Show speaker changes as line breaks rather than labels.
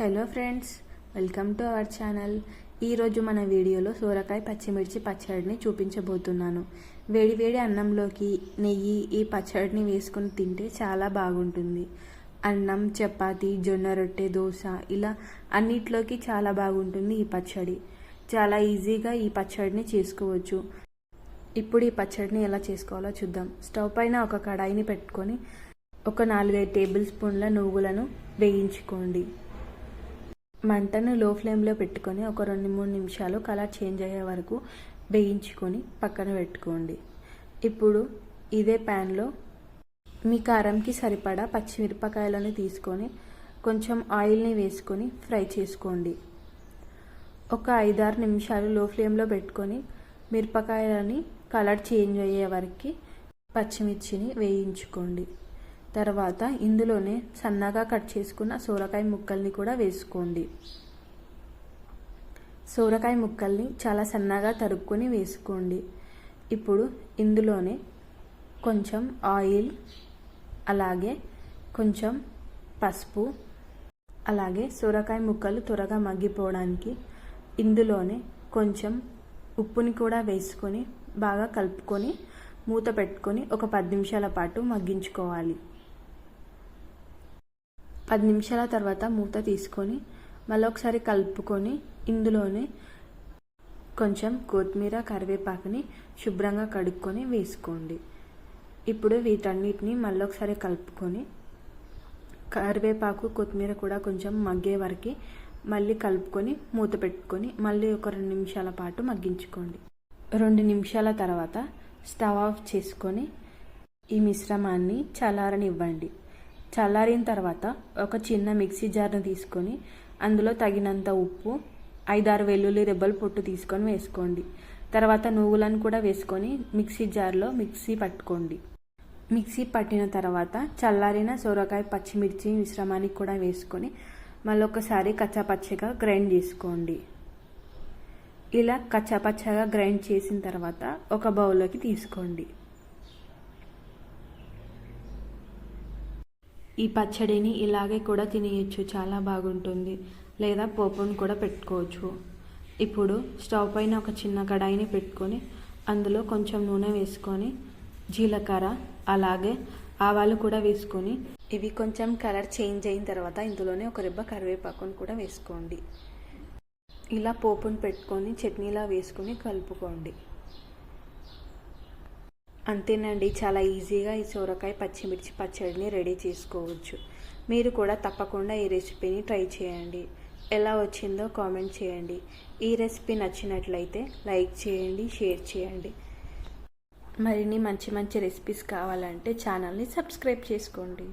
Hello friends welcome to our channel. ఈరోజు మన వీడియోలో సోరకాయ పచ్చిమిర్చి పచ్చడిని చూపించబోతున్నాను. వేడి వేడి అన్నంలోకి నెయ్యి ఈ పచ్చడిని వేసుకొని తింటే చాలా బాగుంటుంది. అన్నం చపాతి జొన్న రొట్టె దోశ ఇలా అన్నిట్లోకి చాలా బాగుంటుంది ఈ పచ్చడి. చాలా ఈజీగా ఈ పచ్చడిని చేసుకోవచ్చు. ఇప్పుడు ఈ పచ్చడిని ఎలా చేసుకోవాలో చూద్దాం. స్టవ్ పైన ఒక కడాయిని పెట్టుకొని ఒక నాలుగైదు టేబుల్ స్పూన్ల నువ్వులను వేయించుకోండి. మంటను లో ఫ్లేమ్లో పెట్టుకొని ఒక రెండు మూడు నిమిషాలు కలర్ చేంజ్ అయ్యే వరకు వేయించుకొని పక్కన పెట్టుకోండి. ఇప్పుడు ఇదే ప్యాన్లో మీ కారంకి సరిపడా పచ్చిమిరపకాయలను తీసుకొని కొంచెం ఆయిల్ని వేసుకొని ఫ్రై చేసుకోండి. ఒక ఐదారు నిమిషాలు లో ఫ్లేమ్లో పెట్టుకొని మిరపకాయలని కలర్ చేంజ్ అయ్యే వరకు పచ్చిమిర్చిని వేయించుకోండి. తర్వాత ఇందులోనే సన్నగా కట్ చేసుకున్న సోరకాయ ముక్కల్ని కూడా వేసుకోండి. సోరకాయ ముక్కల్ని చాలా సన్నగా తరుక్కొని వేసుకోండి. ఇప్పుడు ఇందులోనే కొంచెం ఆయిల్ అలాగే కొంచెం పసుపు అలాగే సొరకాయ ముక్కలు త్వరగా మగ్గిపోవడానికి ఇందులోనే కొంచెం ఉప్పుని కూడా వేసుకొని బాగా కలుపుకొని మూత పెట్టుకొని ఒక పది నిమిషాల పాటు మగ్గించుకోవాలి. పది నిమిషాల తర్వాత మూత తీసుకొని మళ్ళీ ఒకసారి కలుపుకొని ఇందులోనే కొంచెం కొత్తిమీర కరివేపాకుని శుభ్రంగా కడుక్కొని వేసుకోండి. ఇప్పుడు వీటన్నిటిని మళ్ళీ ఒకసారి కలుపుకొని కరివేపాకు కొత్తిమీర కూడా కొంచెం మగ్గే వరకు మళ్ళీ కలుపుకొని మూత పెట్టుకొని మళ్ళీ ఒక రెండు నిమిషాల పాటు మగ్గించుకోండి. రెండు నిమిషాల తర్వాత స్టవ్ ఆఫ్ చేసుకొని ఈ మిశ్రమాన్ని చల్లారనివ్వండి. చల్లారిన తర్వాత ఒక చిన్న మిక్సీ జార్ను తీసుకొని అందులో తగినంత ఉప్పు ఐదారు వెల్లుల్లి రెబ్బలు పొట్టు తీసుకొని వేసుకోండి. తర్వాత నువ్వులను కూడా వేసుకొని మిక్సీ జార్లో మిక్సీ పట్టుకోండి. మిక్సీ పట్టిన తర్వాత చల్లారిన సొరకాయ పచ్చిమిర్చి మిశ్రమానికి కూడా వేసుకొని మళ్ళీ ఒకసారి కచ్చాపచ్చగా గ్రైండ్ చేసుకోండి. ఇలా కచ్చాపచ్చగా గ్రైండ్ చేసిన తర్వాత ఒక బౌల్లోకి తీసుకోండి. ఈ పచ్చడిని ఇలాగే కూడా తినేయచ్చు. చాలా బాగుంటుంది. లేదా పోపును కూడా పెట్టుకోవచ్చు. ఇప్పుడు స్టవ్ పైన ఒక చిన్న కడాయిని పెట్టుకొని అందులో కొంచెం నూనె వేసుకొని జీలకర్ర అలాగే ఆవాలు కూడా వేసుకొని ఇవి కొంచెం కలర్ చేంజ్ అయిన తర్వాత ఇందులోనే ఒక రెబ్బ కరివేపాకును కూడా వేసుకోండి. ఇలా పోపును పెట్టుకొని చట్నీలా వేసుకొని కలుపుకోండి. అంతేనండి చాలా ఈజీగా ఈ సోరకాయ పచ్చిమిర్చి పచ్చడిని రెడీ చేసుకోవచ్చు. మీరు కూడా తప్పకుండా ఈ రెసిపీని ట్రై చేయండి. ఎలా వచ్చిందో కామెంట్ చేయండి. ఈ రెసిపీ నచ్చినట్లయితే లైక్ చేయండి షేర్ చేయండి. మరిన్ని మంచి మంచి రెసిపీస్ కావాలంటే ఛానల్ని సబ్స్క్రైబ్ చేసుకోండి.